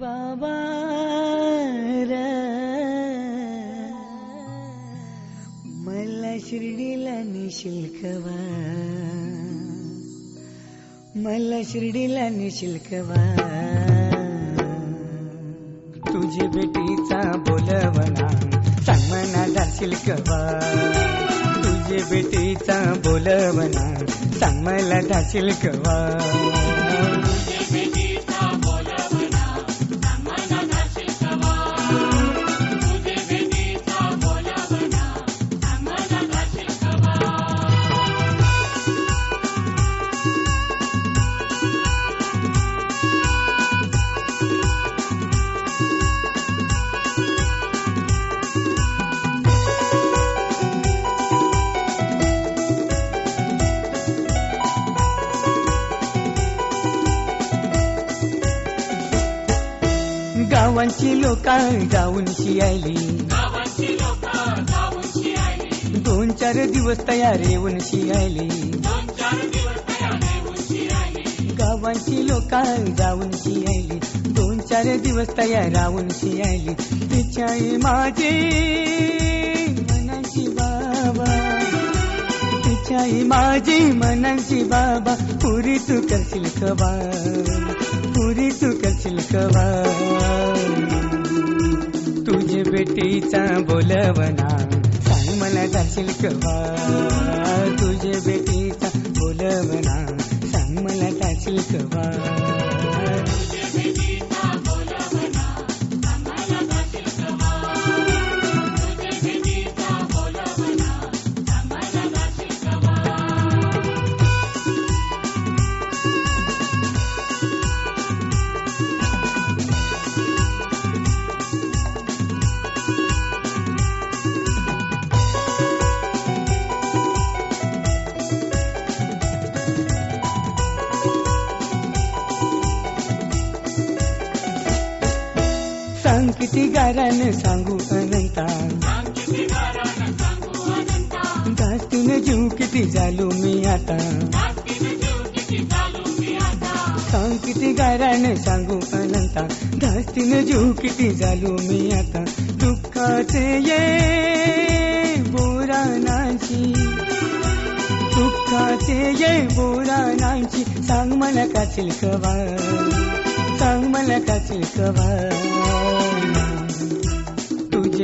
बाबा मला शिर्डीला निशुल्कवा मला शिर्डीला निशुल्कवा तुझी बेटीचा बोलवना सांग मना जाशील तुझी बेटीचा बोलवना सांग मला जाशील गावांची लोक जाऊन शियाली. दोन चार दिवस तयार येऊन शियाली. गावांची लोक जाऊन शियाली. दोन चार दिवस तयार राहून शियाली. तिच्याई माझे मनाची बाबा. तिच्याई माझी मनाची बाबा. पुरी तू करशील कबा पुरी तू करशील कबा माझ्या बेटीचा बोलवना. सांग मला जाशील कवा तुझ्या बेटीचा बोलवना. सांग मला जाशील कवा किती गारानं सांगू अनंता. जास्तीनं जीव किती झालो मी आता. सांग किती गारानं सांगू अनंता. जास्तीनं जीव किती झालो मी आता. दुःखाचे ये बोरानाची. दुःखाचे ये बोरानाची. सांग मला का चिलकवा. सांग मला का चिलकवा.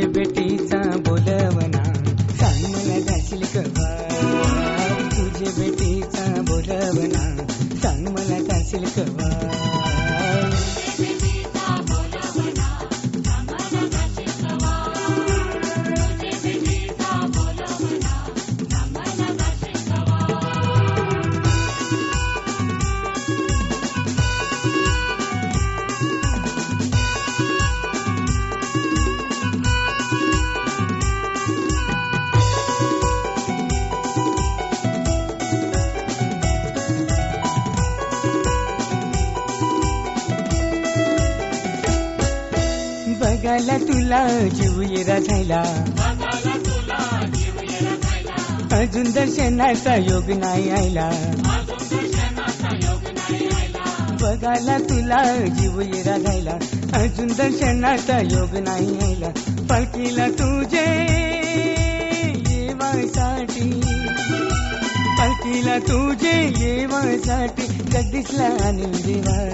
तुझे बेटीचा बोलवना. सांग मला जाशील कवा तुझे बेटीचा बोलवना. सांग मला जाशील कवा बघायला तुला जीव येरा झाला अजून दर्शनाचा योग नाही आयला. बघायला तुला जीव येरा झाला अजून दर्शनाचा योग नाही आयला. पालखीला तुझे येवासाठी. पालखीला तुझे येवासाठी. जगदीशला आणून देवा.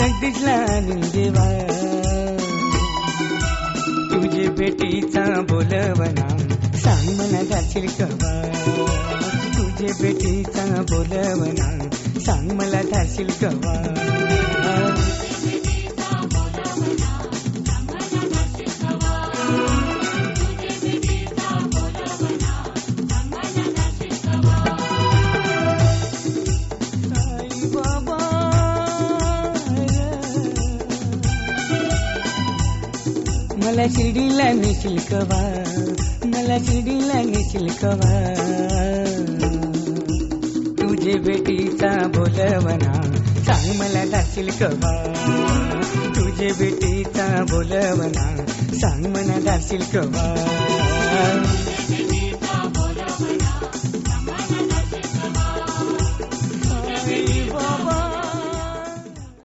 जगदीशला आणून देवा. तुझे बेटीचा बोलवना सांग मला जाशील कवा तुझे बेटीचा बोलवना सांग मला जाशील कवा मला शिर्डीला नेशील कवा? मला शिर्डीला नेशील कवा? तुझे बेटीचा बोलवना सांग मला जाशील कवा? तुझे बेटीचा बोलवना सांग मला जाशील कवा?